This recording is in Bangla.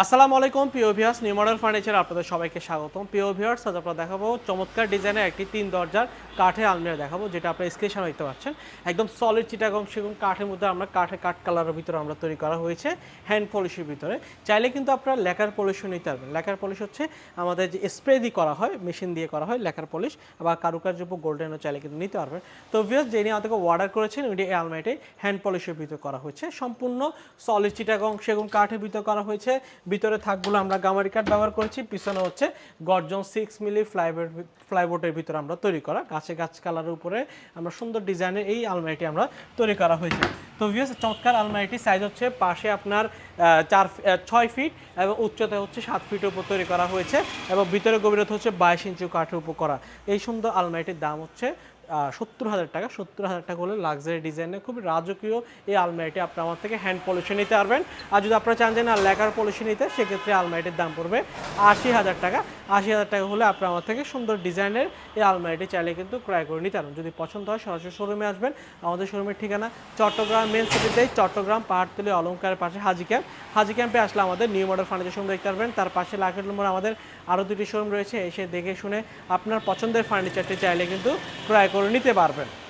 আসসালামু আলাইকুম, প্রিয় ভিউয়ার্স নিউ মডেল ফার্নিচার আপনাদের সবাইকে স্বাগতম। প্রিয় ভিউয়ার্স আজ আপনারা দেখাবো চমৎকার ডিজাইনের একটি তিন দরজার কাঠের আলমিরা দেখাবো, যেটা আপনারা স্ক্রিনে দেখতে পাচ্ছেন। একদম সলিড চিটাগং সেগুন কাঠের মধ্যে আমরা কাঠে কাঠ কালারের ভিতরে আমরা তৈরি করা হয়েছে হ্যান্ড পলিশের ভিতরে। চাইলে কিন্তু আপনারা লেখার পলিশও নিতে পারবেন। লেখার পলিশ হচ্ছে আমাদের যে স্প্রে দিয়ে করা হয় মেশিন দিয়ে করা হয় লেখার পলিশ বা কারুকার্যপ্য গোল্ডেনও চাইলে কিন্তু নিতে পারবেন। তো ভিউয়ার্স যিনি আমাদেরকে অর্ডার করেছেন উনি এই আলমারিটি হ্যান্ড পলিশের ভিতরে করা হয়েছে। সম্পূর্ণ সলিড চিটাগং সেগুন কাঠের ভিতরে করা হয়েছে। ভিতরে থাকগুলো আমরা গামারি কাঠ ব্যবহার করেছি, পিছনে হচ্ছে গর্জন সিক্স মিলি ফ্লাইবোর্ড ফ্লাইবোর্ডের ভিতরে আমরা তৈরি করা, গাছে গাছ কালারের উপরে আমরা সুন্দর ডিজাইনের এই আলমারিটি আমরা তৈরি করা হয়েছে। তো ভিউস চমৎকার আলমারিটি সাইজ হচ্ছে পাশে আপনার চার ছয় ফিট এবং উচ্চতা হচ্ছে সাত ফিটের উপর তৈরি করা হয়েছে এবং ভিতরে গভীরতা হচ্ছে বাইশ ইঞ্চি কাঠের উপর করা। এই সুন্দর আলমারিটির দাম হচ্ছে সত্তর হাজার টাকা, সত্তর হাজার টাকা হলে লাক্সারি ডিজাইনের খুব রাজকীয় এই আলমারিটি আপনি আমার থেকে হ্যান্ড পলিশে নিতে পারবেন। আর যদি আপনারা চান যে না লেকার পলিশে নিতে, সেক্ষেত্রে আলমারিটির দাম পড়বে আশি হাজার টাকা। আশি হাজার টাকা হলে আপনি আমার থেকে সুন্দর ডিজাইনের এই আলমারিটি চাইলে কিন্তু ক্রয় করে নিতে পারবেন। যদি পছন্দ হয়, সরাসরি শোরুমে আসবেন। আমাদের শোরুমের ঠিকানা চট্টগ্রাম মেন সিটিতেই চট্টগ্রাম, পাহাড়তলি অলঙ্কারের পাশে হাজি ক্যাম্প হাজি ক্যাম্পে আসলে আমাদের নিউ মডেল ফার্নিচার শোরুম দেখতে পারবেন। তার পাশে লাখের নম্বর আমাদের আরও দুটি শোরুম রয়েছে। এসে দেখে শুনে আপনার পছন্দের ফার্নিচারটি চাইলে কিন্তু ক্রয় করে নিতে পারবেন।